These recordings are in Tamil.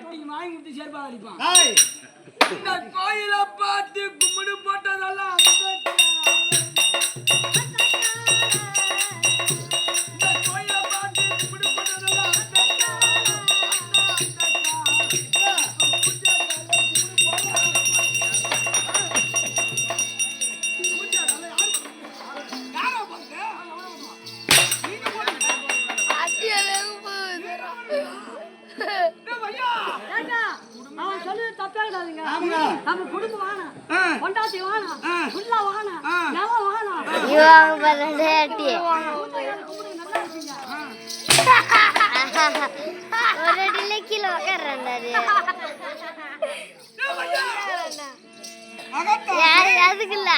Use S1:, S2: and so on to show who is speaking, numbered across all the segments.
S1: அட்டிக்கு
S2: வாங்கி விட்டு
S3: சேர்ப்பா அடிப்பான்? இந்த கோயிலை பார்த்து கும்பிடு
S1: போட்டதெல்லாம்
S3: அவன் சொல்றது தப்பா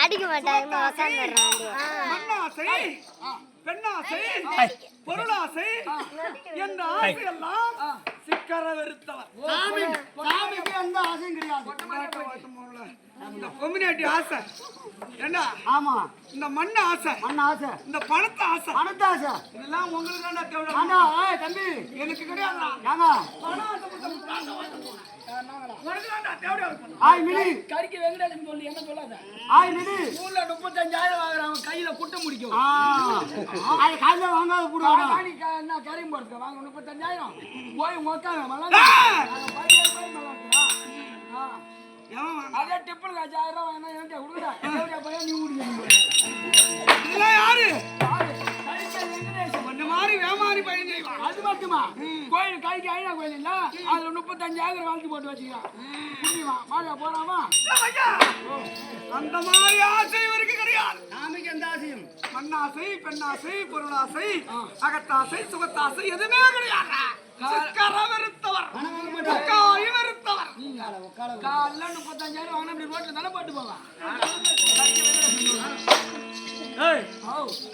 S3: அடிக்க மாட்டாங்க
S1: சிக்கர வெறுத்தவர்
S4: சாமி சாமிக்கு எந்த ஆசையும் கிடையாது.
S1: இந்த பொம்மினாட்டி ஆசை. ஏண்டா?
S4: ஆமா.
S1: இந்த மண்ணு ஆசை.
S4: அண்ணா ஆசை.
S1: இந்த பணத்தை ஆசை.
S4: பணத்த ஆசை.
S1: இதெல்லாம் உங்களுக்கு தான்டா தேவை.
S4: ஆண்டா ஏய் தம்பி.
S1: எனக்கு கிடையாதுடா.
S4: ஏங்க.
S1: பணம் ஆசை
S4: ஆய் மினி
S5: கறிக்கு வெங்கடேசன் சொல்லி என்ன சொல்லாத?
S4: ஆய் மினி
S5: ஊர்ல முப்பத்தஞ்சாயிரம் வாங்குறாங்க கையில குட்ட முடிக்கும்.
S4: ஆ. அது காலைல வாங்காத போடுவாங்க
S5: காணி க- என்ன கறி போடுறது வாங்க முப்பத்தஞ்சாயிரம். போய் உக்காங்க
S1: எவன் வாங்க?
S5: அதே டிப்பிள் அஞ்சாயிரம் ரூபாய் வேணா என்கிட்ட கொடுக்குறேன் பையன் நீ ஐநா கோயில் அதுல முப்பத்தஞ்சாயிரம் வாழ்த்து போட்டு வச்சுக்கலாம் வாங்க போறாமா?
S1: அந்த மாதிரி ஆசை இவருக்கு கிடையாது.
S4: சாமிக்கு எந்த ஆசையும்.
S1: மண்ணாசை பெண்ணாசை பொருளாசை அகத்தாசை சுகத்தாசை எதுவுமே கிடையாது.
S5: காலைல முப்பத்தஞ்சாயிரம் வாங்கினா இப்படி ரோட்ல தானே போட்டு போவான்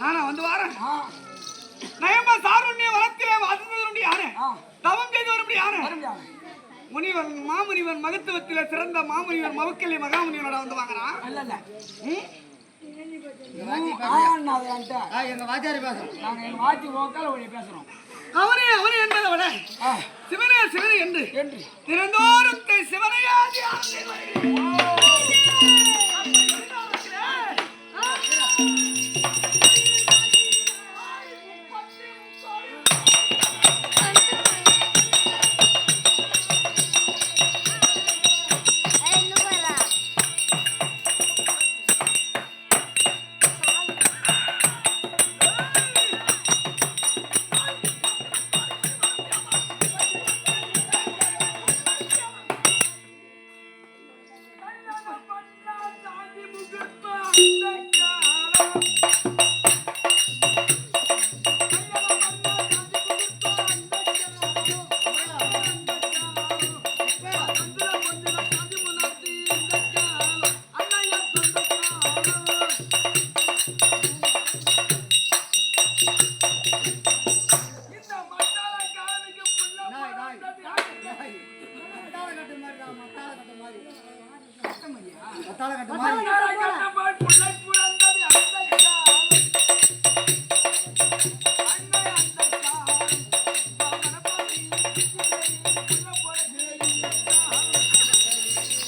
S1: நானா வந்து வாரேன். நயம்ப சாருண்ய வளத்திலே மாமுனிவன் மகத்துவத்திலே சிறந்த மாமுனிவர் மவுக்கல்லி மகாமுனிவனோட வந்து வாங்குறான்
S5: இல்ல இல்ல
S1: ம்?
S5: ஆனா அது என்கிட்ட
S4: ஆ, எங்க வாத்தியாரி பேசுறோம்
S5: நாங்க எங்க வாத்தி ஓக்கால ஒழிய பேசுறோம்.
S1: அவனே அவனே என்பதை விட
S5: ஆ,
S1: சிவனே சிவனே என்று
S5: என்று.
S1: தினந்தோறும் சிவனையா மத்தால செய்வார்கள்.
S4: கத்தாழ கட்டு மாதிரி.